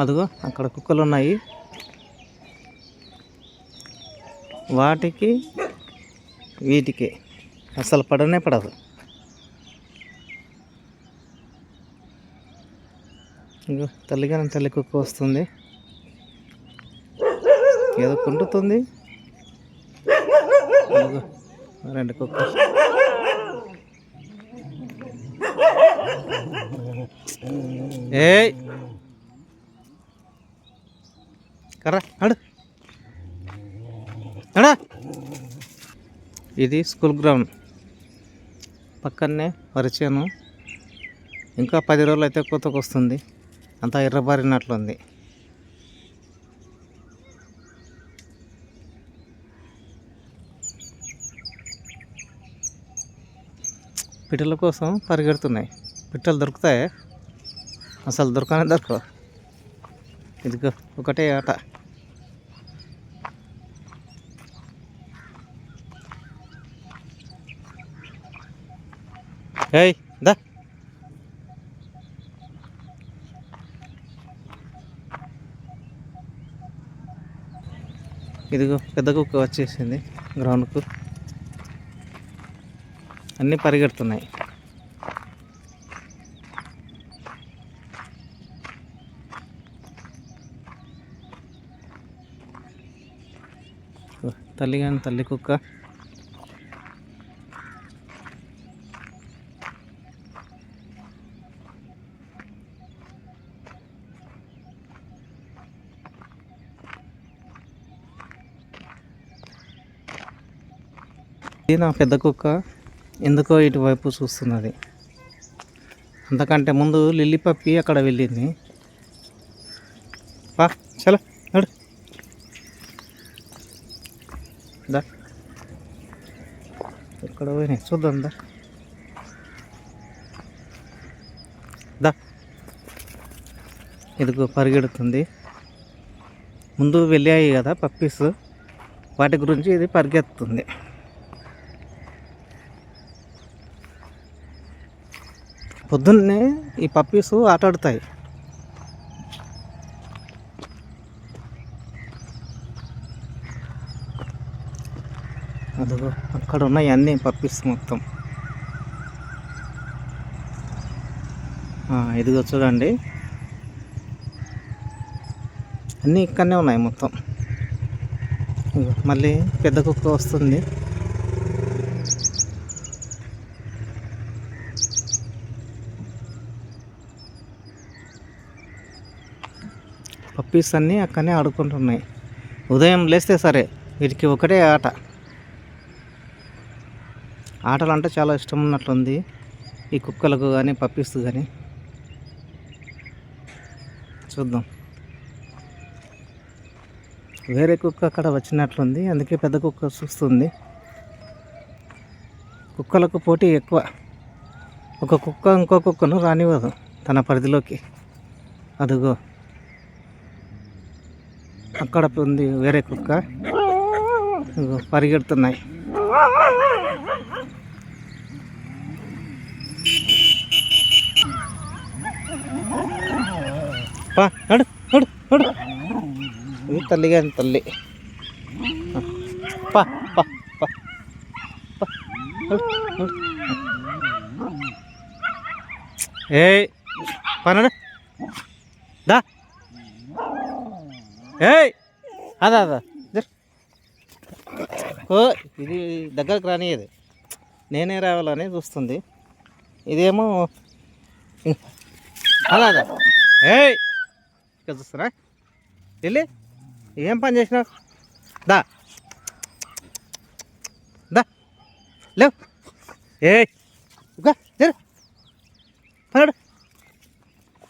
అదిగో అక్కడ కుక్కలు ఉన్నాయి వాటికి వీటికి అసలు పడనే పడదు. ఇంకో తల్లిగానే తల్లి కుక్క వస్తుంది. ఏదో కుంటుతుంది. రెండు కుక్క ఏ కర్రా నడు అడా ఇది స్కూల్ గ్రౌండ్. పక్కనే పరిచయను ఇంకా పది రోజులు అయితే కొత్తకు వస్తుంది అంతా ఎర్రబారినట్లుంది. పిట్టల కోసం పరిగెడుతున్నాయి. పిట్టలు దొరుకుతాయి? అసలు దొరకనే దొరకవు? ఇదిగో ఒకటే ఆట. ఏయ్ దా. ఇదిగో పెద్ద కుక్క వచ్చేసింది గ్రౌండ్కు. అన్నీ పరిగెడుతున్నాయి. తల్లి కానీ తల్లి కుక్క. ఇది నా పెద్ద కుక్క. ఎందుకో ఇటువైపు చూస్తున్నది. అంతకంటే ముందు లిల్లీ పప్పి అక్కడ వెళ్ళింది. పా చలో నడు. దా. ఎక్కడ పోయినాయి? చూద్దాం దా. దా. ఇదిగో పరిగెడుతుంది. ముందు వెళ్ళాయి కదా పప్పీస్. వాటి గురించి ఇది పరిగెత్తుంది. పొద్దున్నే ఈ పప్పీస్ ఆటాడుతాయి. అదిగో అక్కడ ఉన్నాయి అన్నీ పప్పీస్ మొత్తం. ఇదిగో చూడండి. అన్నీ ఇక్కడనే ఉన్నాయి మొత్తం. మళ్ళీ పెద్ద కుక్క వస్తుంది. పప్పీస్ అన్నీ అక్కడనే ఆడుకుంటున్నాయి. ఉదయం లేస్తే సరే వీటికి ఒకటే ఆట. ఆటలు అంటే చాలా ఇష్టం ఉన్నట్లుంది. ఈ కుక్కలకు కానీ పప్పీస్ కానీ చూద్దాం. వేరే కుక్క అక్కడ వచ్చినట్లుంది. అందుకే పెద్ద కుక్క చూస్తుంది. కుక్కలకు పోటీ ఎక్కువ. ఒక కుక్క ఇంకో కుక్కను రానివ్వదు తన పరిధిలోకి. అదిగో. అక్కడ ఉంది వేరే కుక్క. పరిగెడుతున్నాయి. నడు నడు నడు. ఇది తల్లి కానీ తల్లి. పా పా పా. ఏయ్ పనడు దా. ఏయ్! అదా అదా. ఓ ఇది దగ్గరకు రానియదు నేనే రావాలని చూస్తుంది. ఇదేమో ఇం- అదా ఏయ్! ఇక్కడ చూస్తున్నా. వెళ్ళి ఏం పని చేసినావు? దా. దా. లేవు. ఏయ్! ఇంకా జరు. పడు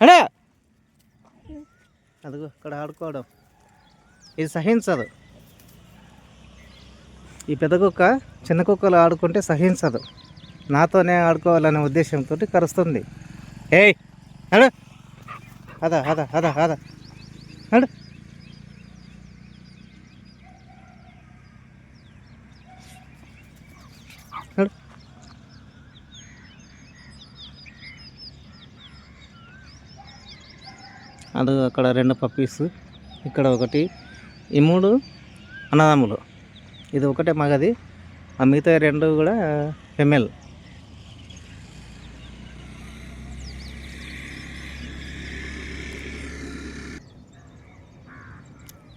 అడే. అదిగో అక్కడ ఆడుకోవడం. ఇది సహించదు. ఈ పెద్ద కుక్క చిన్న కుక్కలు ఆడుకుంటే సహించదు. నాతోనే ఆడుకోవాలనే ఉద్దేశంతో కరుస్తుంది. ఏయ్ అడు అదా అదా అదా అదా అడు అడు అది అక్కడ రెండు పప్పీస్ ఇక్కడ ఒకటి ఈ మూడు అన్నదమ్ములు. ఇది ఒకటే మగది. ఆ మిగతా రెండు కూడా ఫెమెల్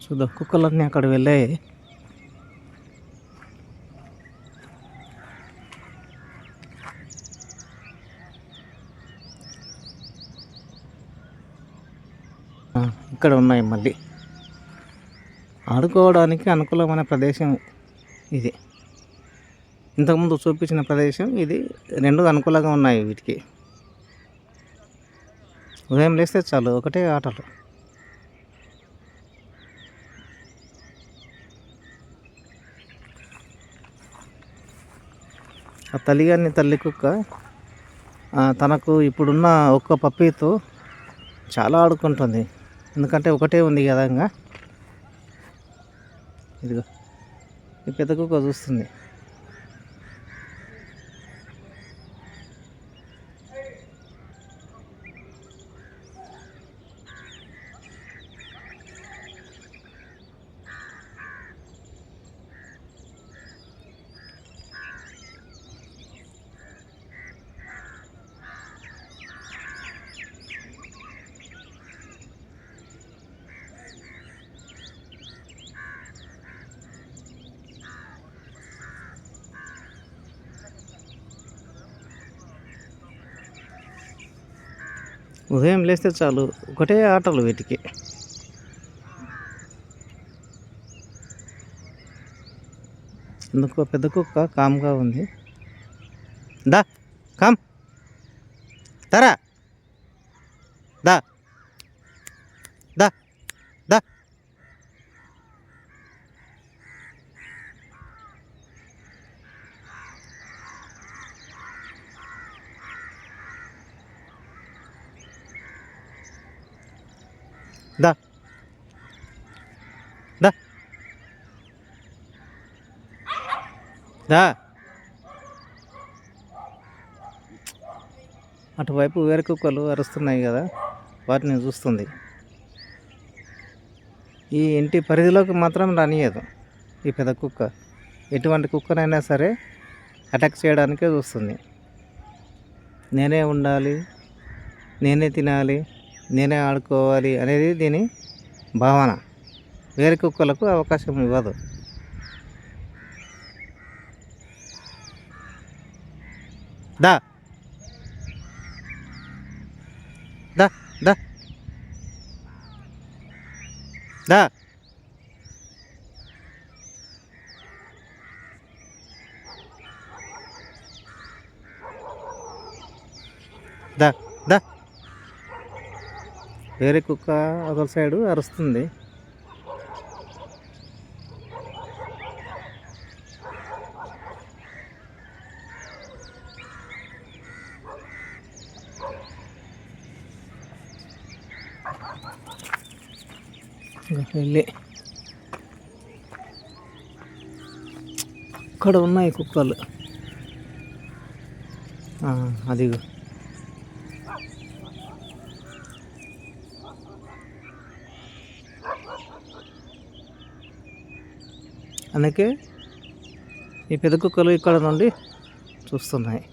చూద్దాం కుక్కలన్నీ అక్కడ వెళ్ళాయి. ఇక్కడ ఉన్నాయి మళ్ళీ. ఆడుకోవడానికి అనుకూలమైన ప్రదేశం ఇది. ఇంతకుముందు చూపించిన ప్రదేశం ఇది. రెండు అనుకూలంగా ఉన్నాయి వీటికి. ఉదయం లేస్తే చాలు ఒకటే ఆటలు. ఆ తల్లిగారిని తల్లి కుక్క తనకు ఇప్పుడున్న ఒక్క పప్పీతో చాలా ఆడుకుంటుంది. ఎందుకంటే ఒకటే ఉంది కదా ఇంకా ఇదిగో ఈ పెద్ద కుక్క చూస్తుంది. ఉదయం లేస్తే చాలు. ఒకటే ఆటలు వీటికి. ఎందుకో పెద్ద కుక్క కామ్గా ఉంది. దా కామ్. తరా. దా. దా దా. దా దా. దా. అటువైపు వేరే కుక్కలు అరుస్తున్నాయి కదా వాటిని చూస్తుంది. ఈ ఇంటి పరిధిలోకి మాత్రం రానియదు ఈ పెద్ద కుక్క. ఎటువంటి కుక్కనైనా సరే అటాక్ చేయడానికే చూస్తుంది. నేనే ఉండాలి నేనే తినాలి నేనే ఆడుకోవాలి అనేది దీని భావన. వేరే కుక్కలకు అవకాశం ఇవ్వదు. దా. దా దా. దా. దా దా. వేరే కుక్క అదొక సైడు అరుస్తుంది. వెళ్ళి. ఇక్కడ ఉన్నాయి కుక్కలు. అది అదిగో. అందుకే ఈ పెద్ద కుక్కలు ఇక్కడ నుండి చూస్తున్నాయి.